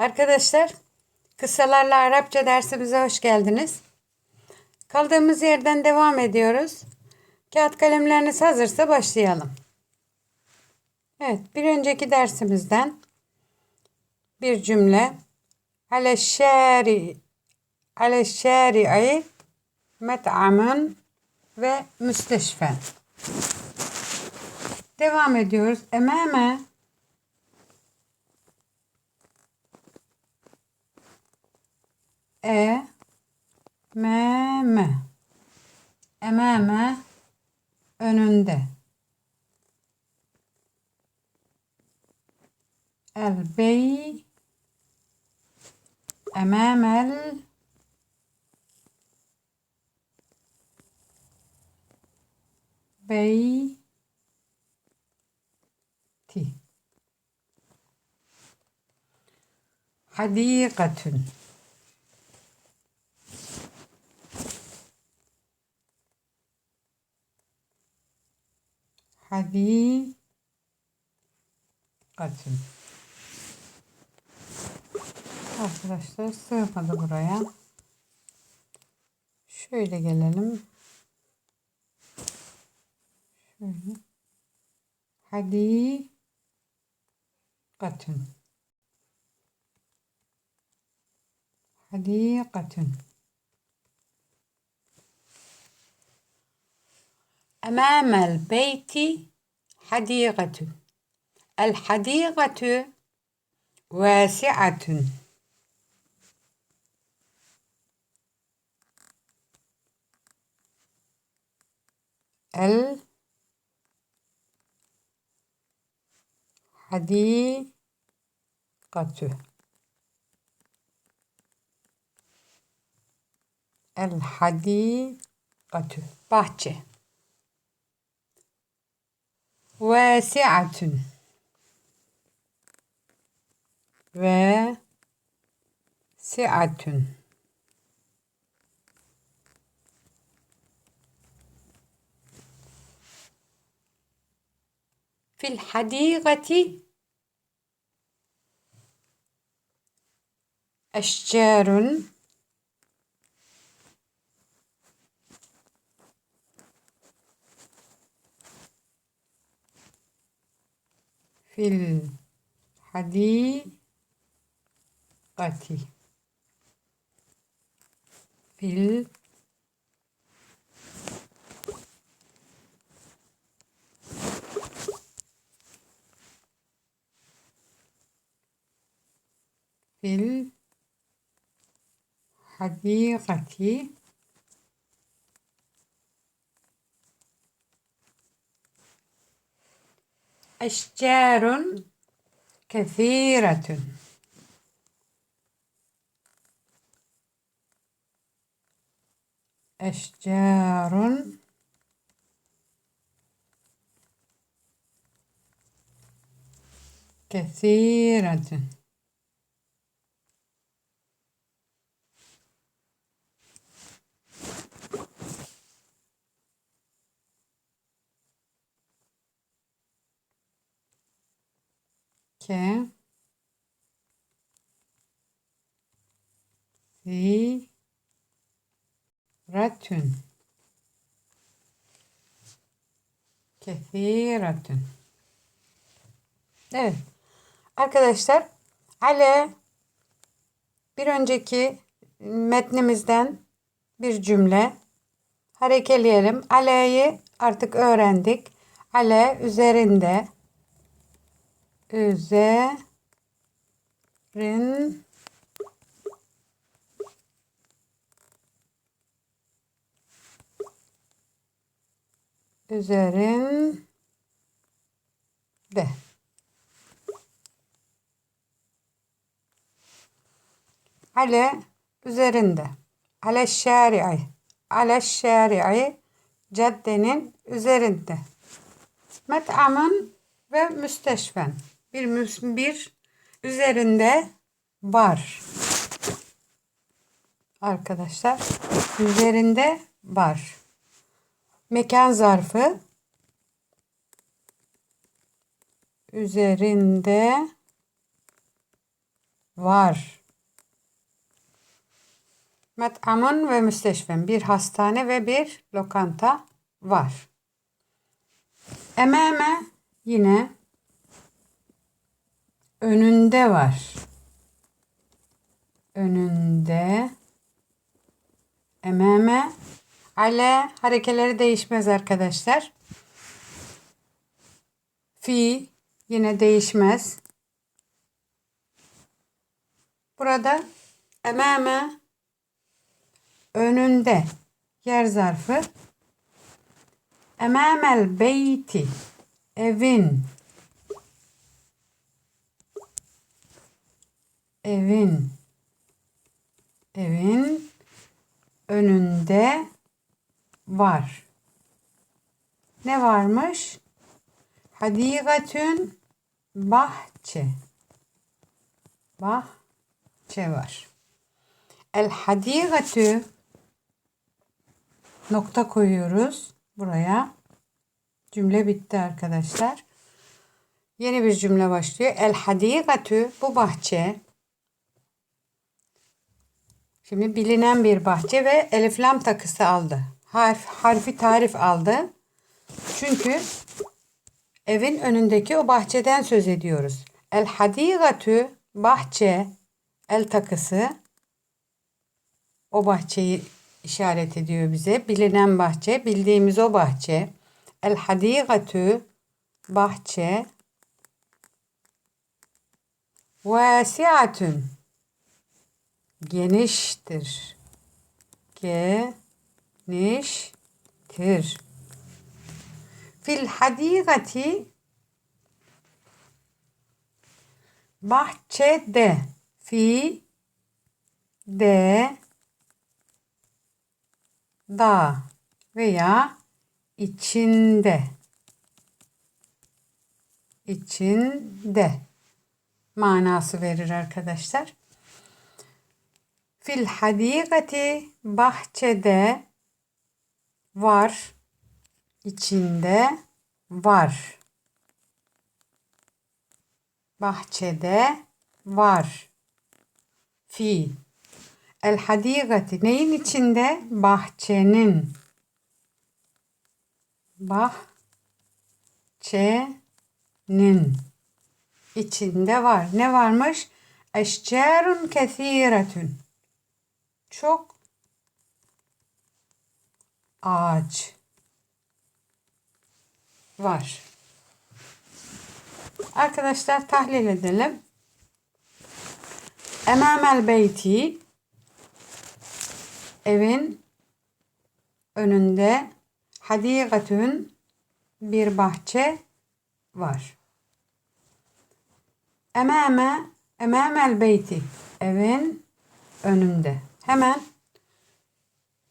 Arkadaşlar, kısalarla Arapça dersimize hoş geldiniz. Kaldığımız yerden devam ediyoruz. Kağıt kalemleriniz hazırsa başlayalım. Evet, bir önceki dersimizden bir cümle. Ale şeri ale şeri'i met'amun ve müsteşfen. Devam ediyoruz. Emame e meme emame önünde. El bey emamel beyti hadikatun hadikatun Arkadaşlar sığmadı buraya. Şöyle gelelim. Şöyle. Hadikatun. Hadikatun. أمام البيت حديقة. الحديقة واسعة. الحديقة. الحديقة. bahçe واسعة واسعة في الحديقة أشجار. في الحديقة. في في الحديقة. أشجار كثيرة أشجار كثيرة K Fi Ratün Kefiratün Evet. Arkadaşlar ale bir önceki metnimizden bir cümle harekeleyelim. Ale'yi artık öğrendik. Ale üzerinde üzerin üzerinde. Ale üzerinde. Ale şari'i ale şari'i caddenin üzerinde. Met'amın ve müsteşfen bir bir üzerinde var arkadaşlar üzerinde var mekan zarfı üzerinde var. Met'amun ve müsteşfen bir hastane ve bir lokanta var. Ememe yine önünde var. Önünde ememe ale harekeleri değişmez arkadaşlar. Fi yine değişmez. Burada emame önünde yer zarfı emamel beyti evin evin evin önünde var. Ne varmış? Hadigatün bahçe. Bahçe var. El hadigatü nokta koyuyoruz buraya. Cümle bitti arkadaşlar. Yeni bir cümle başlıyor. El hadigatü bu bahçe. Şimdi bilinen bir bahçe ve elif lam takısı aldı. Harf, harfi tarif aldı. Çünkü evin önündeki o bahçeden söz ediyoruz. El hadigatü bahçe el takısı o bahçeyi işaret ediyor bize. Bilinen bahçe, bildiğimiz o bahçe. El hadigatü bahçe vasiatun geniştir. Geniştir. Fil hadigati bahçede fi de da veya içinde içinde manası verir arkadaşlar. Fil hadikati bahçede var içinde var. Bahçede var. Fi. El hadikati neyin içinde? Bahçenin. Bahçenin içinde var. Ne varmış? Eşcarun kethiretun. Çok ağaç var. Arkadaşlar tahlil edelim. Emamel beyti evin önünde hadikatün bir bahçe var. Emame emamel beyti evin önünde. Hemen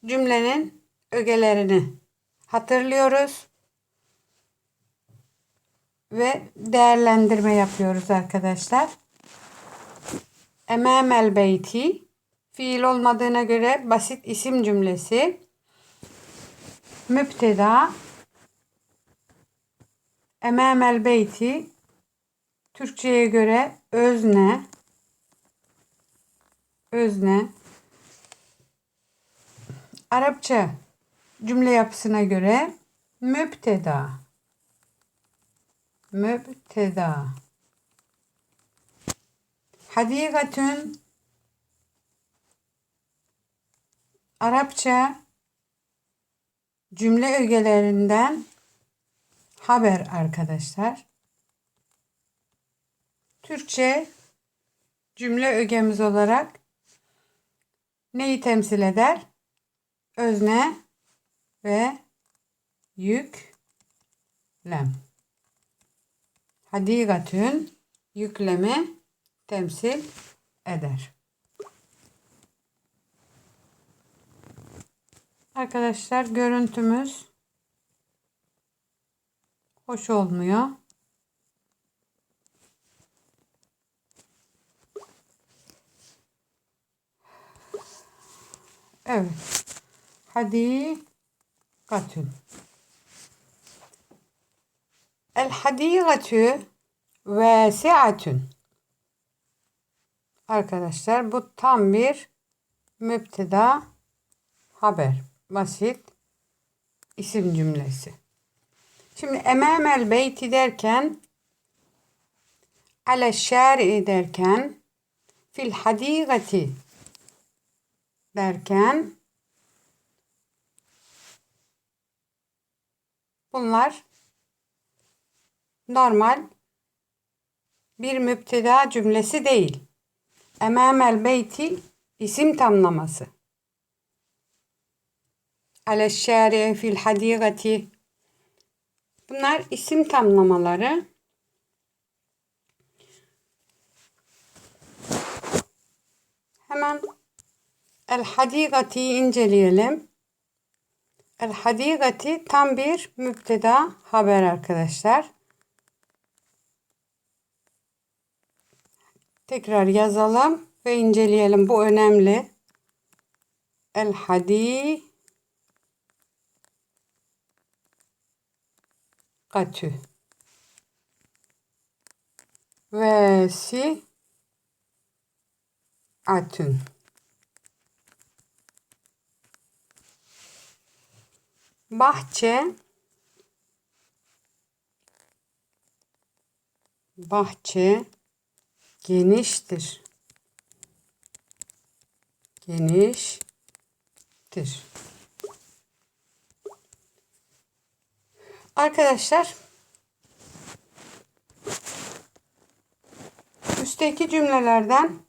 cümlenin ögelerini hatırlıyoruz ve değerlendirme yapıyoruz arkadaşlar. Emamel beyti fiil olmadığına göre basit isim cümlesi. Müpteda Emamel beyti Türkçe'ye göre özne özne Arapça cümle yapısına göre müpteda mübteda hadikatün Arapça cümle ögelerinden haber arkadaşlar. Türkçe cümle ögemiz olarak neyi temsil eder? Özne ve yüklem hadigatün yüklemi temsil eder. Arkadaşlar görüntümüz hoş olmuyor. Evet. Hadikatün. El hadigatü vasiatun. Arkadaşlar bu tam bir müpteda haber. Basit isim cümlesi. Şimdi emamel beyti derken ale şari derken fil hadigati derken bunlar normal bir müpteda cümlesi değil. Emamel beyti isim tamlaması. Ale şari fil hadigati Bunlar isim tamlamaları. Hemen El Hadigati inceleyelim. El Hadigati tam bir müpteda haber arkadaşlar. Tekrar yazalım ve inceleyelim. Bu önemli. El Hadi Katü Vesi Atün Bahçe Bahçe geniştir. Geniştir. Arkadaşlar üstteki cümlelerden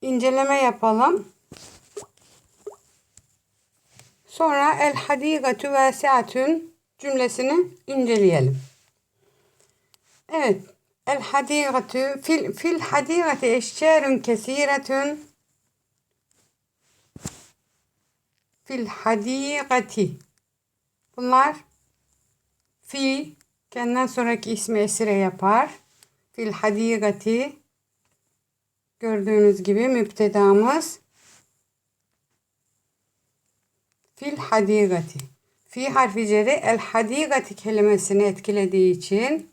inceleme yapalım. Sonra el hadigatu vasiatun cümlesini inceleyelim. Evet. El hadigatu fil fil hadigati eşcarun kesiretun fil hadigati Bunlar fi kendinden sonraki ismi esire yapar. Fil hadigati gördüğünüz gibi müptedamız fil hadigati. Fi harfi ceri el hadigati kelimesini etkilediği için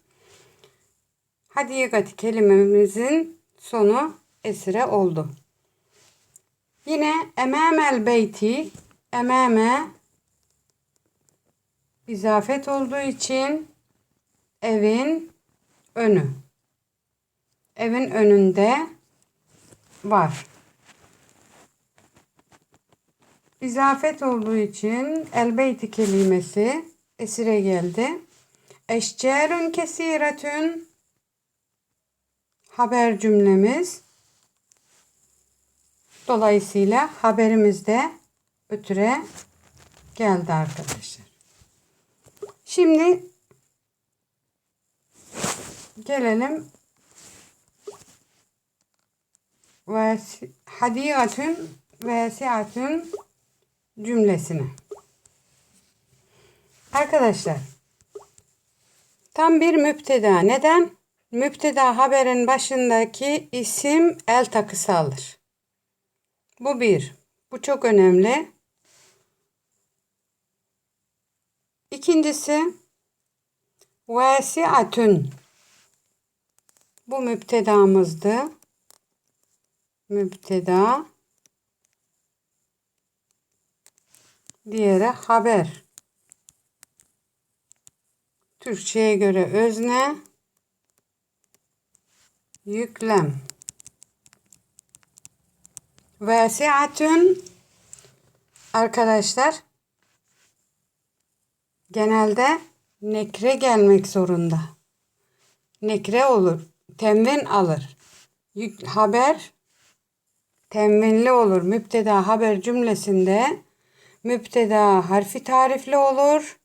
hadigati kelimemizin sonu esire oldu. Yine emamel beyti emame İzafet olduğu için evin önü. Evin önünde var. İzafet olduğu için elbeyti kelimesi esire geldi. Eşcerün kesiretün haber cümlemiz. Dolayısıyla haberimizde ötüre geldi arkadaşlar. Şimdi gelelim ve hadiyatun ve siatun cümlesine. Arkadaşlar tam bir müpteda. Neden? Müpteda haberin başındaki isim el takısı alır. Bu bir. Bu çok önemli. İkincisi vasiatun. Bu müptedamızdı. Müpteda. Diğeri haber. Türkçe'ye göre özne. Yüklem. Vasiatun arkadaşlar genelde nekre gelmek zorunda. Nekre olur. Tenvin alır. Yük, haber tenvinli olur. Müpteda haber cümlesinde müpteda harfi tarifli olur.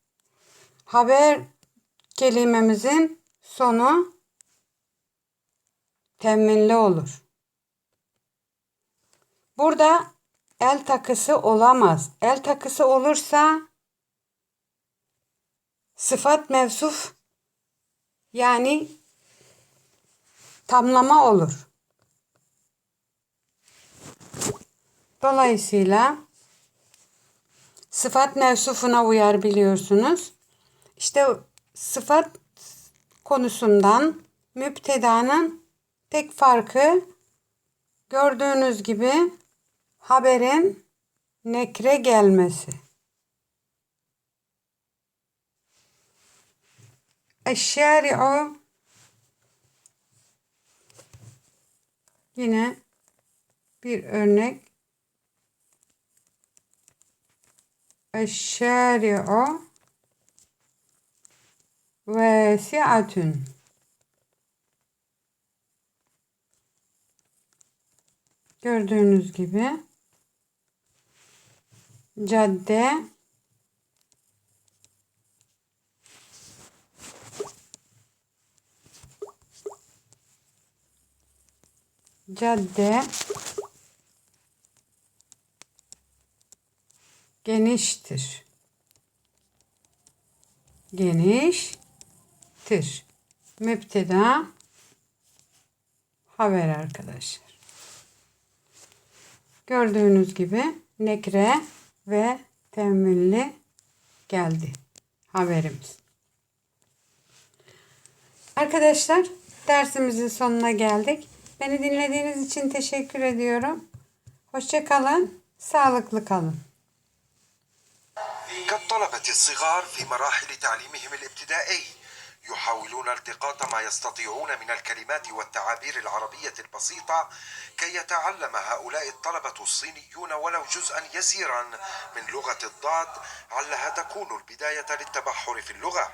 Haber kelimemizin sonu teminli olur. Burada el takısı olamaz. El takısı olursa sıfat mevsuf yani tamlama olur. Dolayısıyla sıfat mevsufuna uyar biliyorsunuz. İşte sıfat konusundan müptedanın tek farkı gördüğünüz gibi haberin nekre gelmesi. Eşşari'u yine bir örnek Eşşeri'u vesiatun. Gördüğünüz gibi cadde cadde geniştir. Geniştir. Müpteda haber arkadaşlar. Gördüğünüz gibi nekre ve temmilli geldi haberimiz. Arkadaşlar dersimizin sonuna geldik. Beni dinlediğiniz için teşekkür ediyorum. Hoşça kalın, sağlıklı kalın. كالطلبة الصغار في مراحل تعليمهم الابتدائي. يحاولون التقاط ما يستطيعون من الكلمات والتعابير العربية البسيطة كي يتعلم هؤلاء الطلبة الصينيون ولو جزءا يسيرا من لغة الضاد علها تكون البداية للتبحر في اللغة.